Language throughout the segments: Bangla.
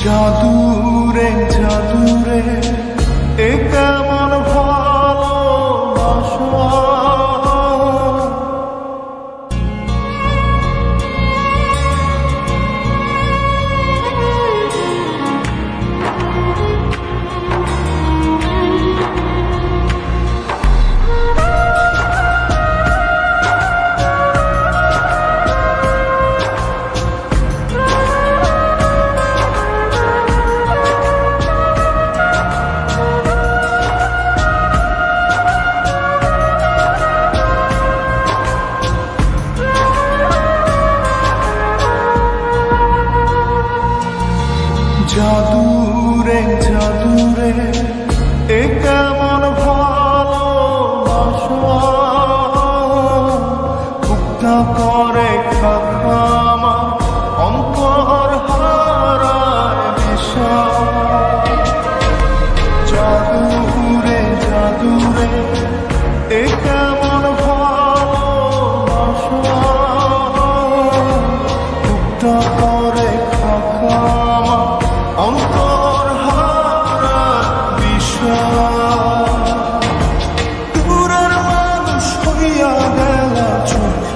জাদুরে জাদুরে একা জাদুরে জাদুরে এ ভালো বাসা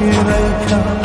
here I come.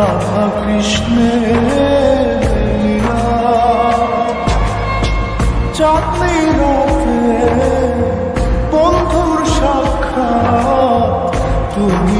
রাধা কৃষ্ণের লীলা চাঁদনি রাতে বন্ধুর সাক্ষাৎ তুমি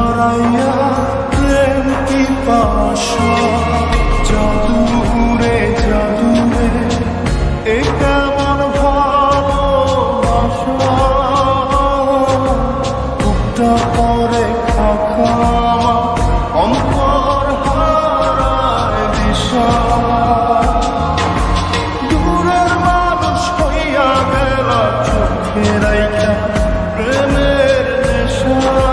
প্রেমের নেশা।